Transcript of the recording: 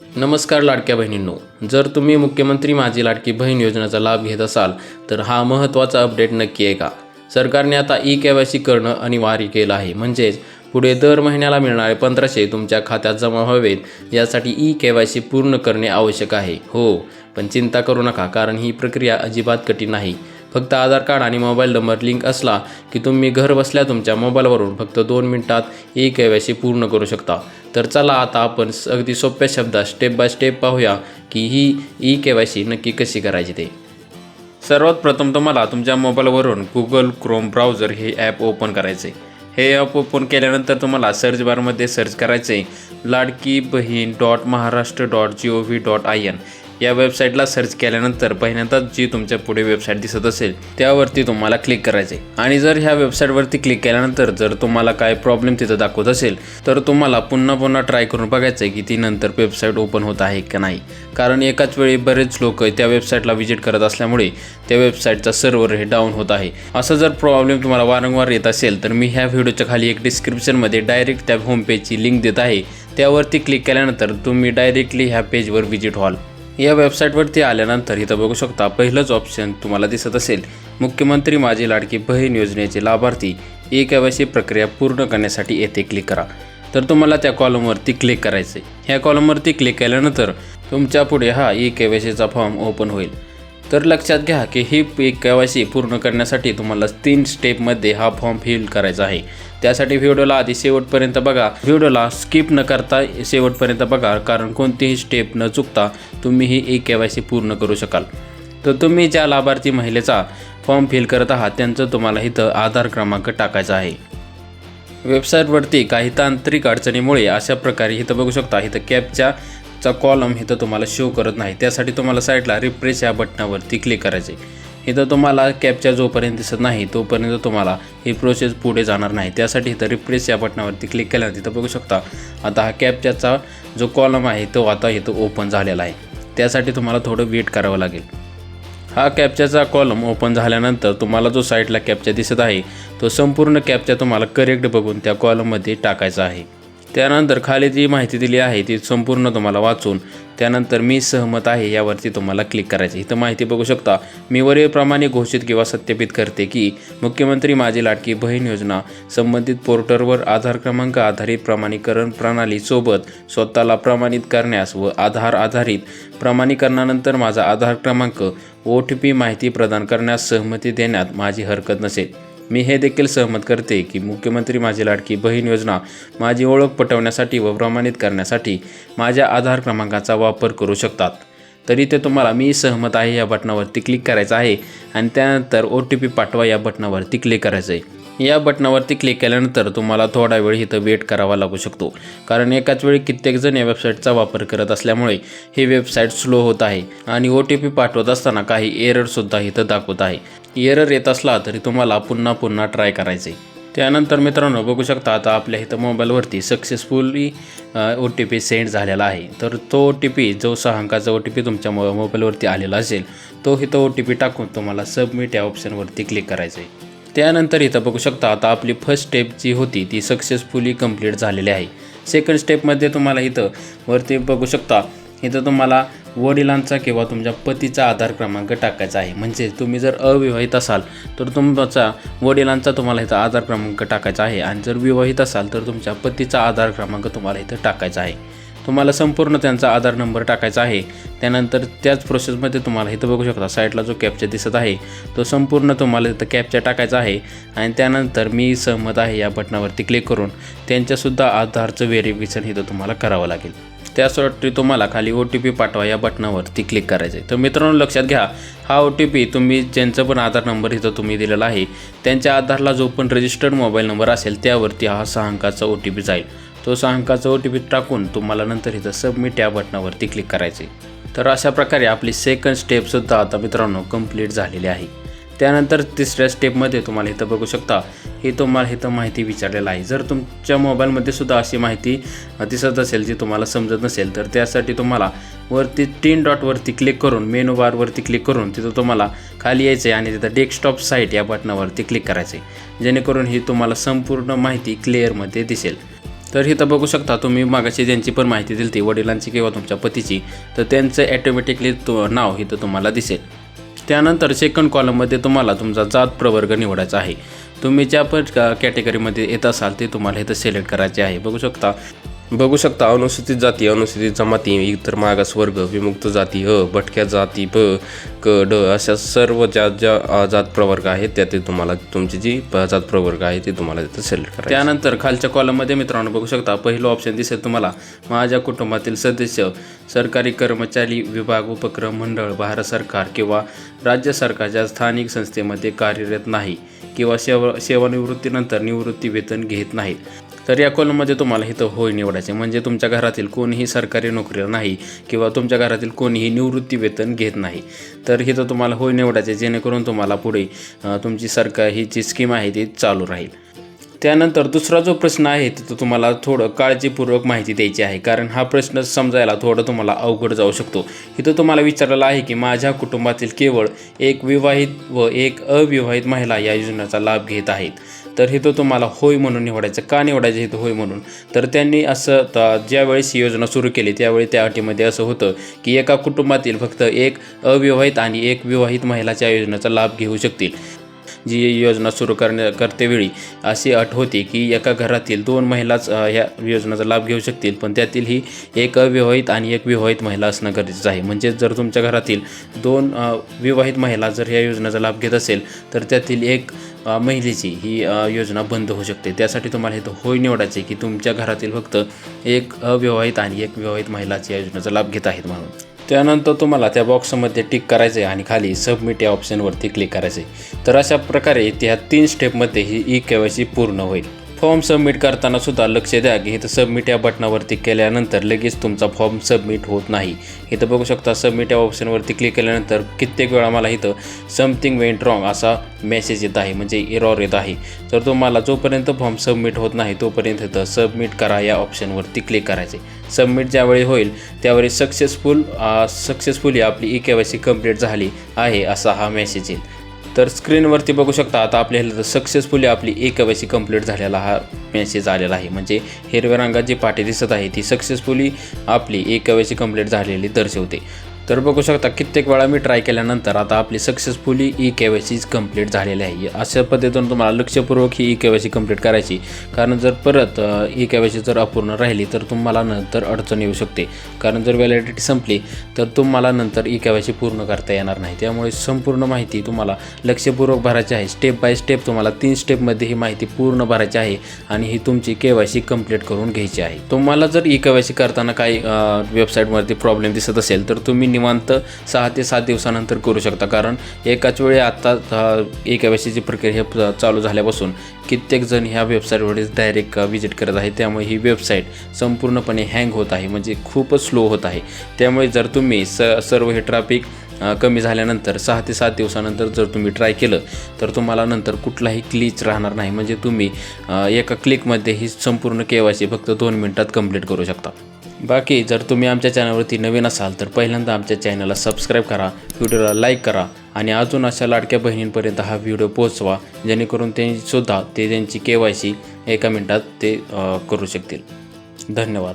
नमस्कार लाडक्या बहिणींनो. जर तुम्ही मुख्यमंत्री माझी लाडकी बहीण योजनेचा लाभ घेत असाल तर हा महत्त्वाचा अपडेट नक्की आहे का? सरकारने आता ई के वाय सी करणं अनिवार्य केलं आहे. म्हणजेच पुढे दर महिन्याला मिळणारे पंधराशे तुमच्या खात्यात जमा व्हावेत यासाठी ई के वाय सी पूर्ण करणे आवश्यक आहे. हो पण चिंता करू नका कारण ही प्रक्रिया अजिबात कठीण नाही. फक्त आधार कार्ड आणि मोबाईल नंबर लिंक असला की तुम्ही घर बसल्या तुमच्या मोबाईलवरून फक्त दोन मिनिटात ई के वाय सी पूर्ण करू शकता. तर चला आता आपण स- अगदी सोप्या शब्दात स्टेप बाय स्टेप पाहूया की ही ई के वाय सी नक्की कशी करायची ते. सर्वात प्रथम तुम्हाला तुमच्या मोबाईलवरून गुगल क्रोम ब्राउझर हे ॲप ओपन करायचे हे ॲप ओपन केल्यानंतर तुम्हाला सर्च बारमध्ये सर्च करायचे Ladki Bahin dot Maharashtra dot G O V dot I N या वेबसाईटला सर्च केल्यानंतर पहिल्यांदाच जी तुमच्यापुढे वेबसाईट दिसत असेल त्यावरती तुम्हाला क्लिक करायचे आणि जर ह्या वेबसाईटवरती क्लिक केल्यानंतर जर तुम्हाला काय प्रॉब्लेम तिथं दाखवत असेल तर तुम्हाला पुन्हा पुन्हा ट्राय करून बघायचं आहे की ती नंतर वेबसाईट ओपन होत आहे का नाही. कारण एकाच वेळी बरेच लोक त्या वेबसाईटला व्हिजिट करत असल्यामुळे त्या वेबसाईटचा सर्व्हर हे डाऊन होत आहे. असं जर प्रॉब्लेम तुम्हाला वारंवार येत असेल तर मी ह्या व्हिडिओच्या खाली एक डिस्क्रिप्शनमध्ये डायरेक्ट त्या होम पेजची लिंक देत आहे. त्यावरती क्लिक केल्यानंतर तुम्ही डायरेक्टली ह्या पेजवर व्हिजिट व्हाल. या वेबसाईटवरती आल्यानंतर इथं बघू शकता पहिलंच ऑप्शन तुम्हाला दिसत असेल. मुख्यमंत्री माझी लाडकी बहीण योजनेचे लाभार्थी ई केवायसी वाय सी प्रक्रिया पूर्ण करण्यासाठी येथे क्लिक करा. तर तुम्हाला त्या कॉलमवरती क्लिक करायचे ह्या कॉलमवरती क्लिक केल्यानंतर तुमच्यापुढे हा ई केवायसीचा सीचा फॉर्म ओपन होईल. तर लक्षात घ्या की ही एक के वाय सी पूर्ण करण्यासाठी तुम्हाला तीन स्टेपमध्ये हा फॉर्म फिल करायचा आहे. त्यासाठी व्हिडिओला आधी शेवटपर्यंत बघा. व्हिडिओला स्किप न करता शेवटपर्यंत बघा कारण कोणतीही स्टेप न चुकता तुम्ही ही ई के वाय सी पूर्ण करू शकाल. तर तुम्ही ज्या लाभार्थी महिलेचा फॉर्म फिल करत आहात त्यांचं तुम्हाला इथं आधार क्रमांक टाकायचा आहे. वेबसाईटवरती काही तांत्रिक अडचणीमुळे अशा प्रकारे इथं बघू शकता. इथं कॅबच्या चा कॉलम इथं तुम्हाला शो करत नाही. त्यासाठी तुम्हाला साईडला रिफ्रेश या बटनावरती क्लिक करायचे. इथं तुम्हाला कॅपच्या जोपर्यंत दिसत नाही तोपर्यंत तुम्हाला ही प्रोसेस पुढे जाणार नाही. त्यासाठी इथं रिफ्रेश या बटनावरती क्लिक केल्यानंतर तिथं बघू शकता. आता हा कॅपच्याचा जो कॉलम आहे तो आता इथं ओपन झालेला आहे. त्यासाठी तुम्हाला थोडं वेट करावं लागेल. हा कॅप्चरचा कॉलम ओपन झाल्यानंतर तुम्हाला जो साईडला कॅप्चर दिसत आहे तो संपूर्ण कॅप्चा तुम्हाला करेक्ट बघून त्या कॉलममध्ये टाकायचा आहे. त्यानंतर खाली जी माहिती दिली आहे ती संपूर्ण तुम्हाला वाचून त्यानंतर मी सहमत आहे यावरती तुम्हाला क्लिक करायचे इथं माहिती बघू शकता मी वरीलप्रमाणे घोषित किंवा सत्यापित करते की मुख्यमंत्री माझी लाडकी बहीण योजना संबंधित पोर्टलवर आधार क्रमांक आधारित प्रमाणीकरण प्रणालीसोबत स्वतःला प्रमाणित करण्यास व आधार आधारित प्रमाणीकरणानंतर माझा आधार क्रमांक ओ टी पी माहिती प्रदान करण्यास सहमती देण्यात माझी हरकत नसेल. मी हे देखील सहमत करते की मुख्यमंत्री माझी लाडकी बहीण योजना माझी ओळख पटवण्यासाठी व प्रमाणित करण्यासाठी माझ्या आधार क्रमांकाचा वापर करू शकतात. तरी ते तुम्हाला मी सहमत आहे या बटनावरती क्लिक करायचं आहे आणि त्यानंतर ओ टी पी पाठवा या बटनावरती क्लिक करायचं आहे या बटनावरती क्लिक केल्यानंतर तुम्हाला थोडा वेळ इथं वेट करावा लागू शकतो. कारण एकाच वेळी कित्येकजण या वेबसाईटचा वापर करत असल्यामुळे ही वेबसाईट स्लो होत आहे आणि ओ टी पी पाठवत असताना काही एररसुद्धा इथं दाखवत आहे. एरर येत असला तरी तुम्हाला पुन्हा पुन्हा ट्राय करायचं. आहे त्यानंतर मित्रांनो बघू शकता आता आपल्या इथं मोबाईलवरती successfully O T P send झालेला आहे. तर तो ओ टी पी जो सहा अंकाचा ओ टी पी तुमच्या मो मोबाईलवरती आलेला असेल तो इथं ओ टी पी टाकून तुम्हाला सबमिट या ऑप्शनवरती क्लिक करायचं. आहे त्यानंतर इथं बघू शकता आता आपली फर्स्ट स्टेप जी होती ती सक्सेसफुली कंप्लीट झालेली आहे. सेकंड स्टेपमध्ये तुम्हाला इथं वरती बघू शकता इथं तुम्हाला वडिलांचा किंवा तुमच्या पतीचा आधार क्रमांक टाकायचा आहे. म्हणजे तुम्ही जर अविवाहित असाल तर तुमचा वडिलांचा तुम्हाला इथं आधार क्रमांक टाकायचा आहे. आणि जर विवाहित असाल तर तुमच्या पतीचा आधार क्रमांक तुम्हाला इथं टाकायचा आहे. तुम्हाला संपूर्ण त्यांचा आधार नंबर टाकायचा आहे. त्यानंतर त्याच प्रोसेसमध्ये तुम्हाला इथं बघू शकता साईडला जो कॅपचा दिसत आहे तो संपूर्ण तुम्हाला इथं कॅपचा टाकायचा आहे. आणि त्यानंतर मी सहमत आहे या बटनावरती क्लिक करून त्यांच्यासुद्धा आधारचं व्हेरिफिकेशन इथं तुम्हाला करावं लागेल. त्यासाठी तुम्हाला खाली ओ टी पी पाठवा या बटनावरती क्लिक करायचं आहे तर मित्रांनो लक्षात घ्या हा ओ टी पी तुम्ही ज्यांचं पण आधार नंबर इथं तुम्ही दिलेला आहे त्यांच्या आधारला जो पण रजिस्टर्ड मोबाईल नंबर असेल त्यावरती हा सहा अंकाचा ओ टी पी जाईल. तो सहा अंकाचा ओ टी पी टाकून तुम्हाला नंतर इथं सबमिट या बटनावरती क्लिक करायचे तर अशा प्रकारे आपली सेकंड स्टेपसुद्धा आता मित्रांनो कंप्लीट झालेली आहे. त्यानंतर तिसऱ्या स्टेपमध्ये तुम्हाला इथं बघू शकता हे तुम्हाला इथं माहिती विचारलेलं आहे. जर तुमच्या मोबाईलमध्ये सुद्धा अशी माहिती दिसत असेल जी तुम्हाला समजत नसेल तर त्यासाठी तुम्हाला वरती तीन डॉटवरती क्लिक करून मेनू बारवरती क्लिक करून तिथं तुम्हाला खाली यायचं आहे आणि तिथं डेस्कटॉप साईट या बटनावरती क्लिक करायचं आहे जेणेकरून ही तुम्हाला संपूर्ण माहिती क्लिअरमध्ये दिसेल. तर इथं बघू शकता तुम्ही मागाशी ज्यांची पण माहिती दिली ती वडिलांची किंवा तुमच्या पतीची तर त्यांचं ॲटोमॅटिकली तो नाव इथं तुम्हाला दिसेल. त्यानंतर सेकंड कॉलममध्ये तुम्हाला तुमचा जात प्रवर्ग निवडायचा आहे. तुम्ही ज्या पण कॅटेगरीमध्ये येत असाल ते तुम्हाला इथं सिलेक्ट करायचे आहे. बघू शकता बघू शकता अनुसूचित जाती अनुसूचित जमाती इतर मागास वर्ग विमुक्त जाती अ भटक्या जाती ब क ड अशा सर्व ज्या ज्या जात प्रवर्ग आहेत त्यातील तुम्हाला तुमची जी जात प्रवर्ग आहे ते तुम्हाला तिथं सिलेक्ट करा त्यानंतर खालच्या कॉलममध्ये मित्रांनो बघू शकता पहिलं ऑप्शन दिसेल तुम्हाला. माझ्या कुटुंबातील सदस्य सरकारी कर्मचारी विभाग उपक्रम मंडळ भारत सरकार किंवा राज्य सरकारच्या स्थानिक संस्थेमध्ये कार्यरत नाही किंवा सेवा सेवानिवृत्तीनंतर निवृत्ती वेतन घेत नाहीत. तर या कॉलममध्ये तुम्हाला इथं होय निवडायचे. म्हणजे तुमच्या घरातील कोणीही सरकारी नोकरीला नाही किंवा तुमच्या घरातील कोणीही निवृत्ती वेतन घेत नाही. तर इथं तुम्हाला होय निवडायचे जेणेकरून तुम्हाला पुढे तुमची सरकार ही जी स्कीम आहे ती चालू राहील. त्यानंतर दुसरा जो प्रश्न आहे तिथं तुम्हाला थोडं काळजीपूर्वक माहिती द्यायची आहे. कारण हा प्रश्न समजायला थोडं तुम्हाला अवघड जाऊ शकतो. इथं तुम्हाला विचारलेलं आहे की माझ्या कुटुंबातील केवळ एक विवाहित व एक अविवाहित महिला या योजनेचा लाभ घेत आहेत. तर हे तो तुम्हाला होय म्हणून निवडायचं का निवडायचं हे तो होय म्हणून. तर त्यांनी असं ज्यावेळेस ही योजना सुरू केली त्यावेळी त्या अटीमध्ये असं होतं की एका कुटुंबातील फक्त एक अविवाहित आणि एक विवाहित महिलाच्या योजनेचा लाभ घेऊ शकतील. जी योजना सुरू करण्या करतेवेळी अशी अट होती की एका घरातील दोन महिलाच ह्या योजनेचा लाभ घेऊ शकतील पण त्यातील ही एक अविवाहित आणि एक विवाहित महिला असणं गरजेचं आहे. म्हणजे जर तुमच्या घरातील दोन विवाहित महिला जर ह्या योजनेचा लाभ घेत असेल तर त्यातील एक महिलेची ही योजना बंद होऊ शकते. त्यासाठी तुम्हाला इथं होय निवडायचे की तुमच्या घरातील फक्त एक अविवाहित आणि एक विवाहित महिलाच्या योजनेचा लाभ घेत आहेत म्हणून. त्यानंतर तुम्हाला त्या बॉक्समध्ये टिक करायचं आहे आणि खाली सबमिट या ऑप्शनवरती क्लिक करायचं आहे तर अशा प्रकारे त्या तीन स्टेपमध्ये ही ई के वाय सी पूर्ण होईल. फॉर्म सबमिट करताना सुद्धा लक्ष द्या की इथं सबमिट या बटनावरती केल्यानंतर लगेच तुमचा फॉर्म सबमिट होत नाही. इथं बघू शकता सबमिट या ऑप्शनवरती क्लिक केल्यानंतर कित्येक वेळा मला इथं समथिंग वेंट रॉंग असा मेसेज येत आहे म्हणजे इरॉर येत आहे. तर तुम्हाला जोपर्यंत फॉर्म सबमिट होत नाही तोपर्यंत इथं सबमिट करा या ऑप्शनवरती क्लिक करायचे. सबमिट ज्यावेळी होईल त्यावेळी सक्सेसफुल सक्सेसफुली आपली E K Y C complete झाली आहे असा हा मेसेज येईल. तर स्क्रीनवरती बघू शकता आता आपल्याला सक्सेसफुली आपली A K Y C complete झालेला हा मेसेज आलेला आहे. म्हणजे हिरव्या रंगात जी पाठी दिसत आहे ती सक्सेसफुली आपली A K Y C complete झालेली दर्शवते. तर बघू शकता कित्येक वेळा मी ट्राय केल्यानंतर आता आपली successfully E K Y C complete झालेली आहे. अशा पद्धतीनं तुम्हाला लक्षपूर्वक ही E K Y C complete करायची. कारण जर परत ई के वाय सी जर अपूर्ण राहिली तर तुम्हाला नंतर अडचण येऊ शकते. कारण जर व्हॅलिडिटी संपली तर तुम्हाला नंतर ई के वाय सी पूर्ण करता येणार नाही. त्यामुळे संपूर्ण माहिती तुम्हाला लक्षपूर्वक भरायची आहे. स्टेप बाय स्टेप तुम्हाला तीन स्टेपमध्ये ही माहिती पूर्ण भरायची आहे आणि ही तुमची के वाय सी कंप्लीट करून घ्यायची आहे. तुम्हाला जर ई के वाय सी करताना काही वेबसाईटवरती प्रॉब्लेम दिसत असेल तर तुम्ही निवांत सहा ते सात दिवसानंतर करू शकता. कारण एकाच वेळी आत्ता एका वेळेची प्रक्रिया हे चालू झाल्यापासून कित्येक जण ह्या वेबसाईटवरच डायरेक्ट व्हिजिट करत आहे. त्यामुळे ही वेबसाईट संपूर्णपणे हँग होत आहे. म्हणजे खूपच स्लो होत आहे. त्यामुळे जर तुम्ही स सर्व हे ट्रॅफिक कमी झाल्यानंतर सहा ते सात दिवसानंतर जर तुम्ही ट्राय केलं तर तुम्हाला नंतर कुठलाही क्लिच राहणार नाही. म्हणजे तुम्ही एका क्लिकमध्ये ही संपूर्ण के वाय सी फक्त दोन मिनटात कंप्लीट करू शकता. बाकी जर तुम्ही आमच्या चॅनलवरती नवीन असाल तर पहिल्यांदा आमच्या चॅनलला सबस्क्राईब करा व्हिडिओला लाईक करा आणि अजून अशा लाडक्या बहिणींपर्यंत हा व्हिडिओ पोहोचवा जेणेकरून त्यांनीसुद्धा ते त्यांची के वाय सी एका मिनटात ते करू शकतील. धन्यवाद.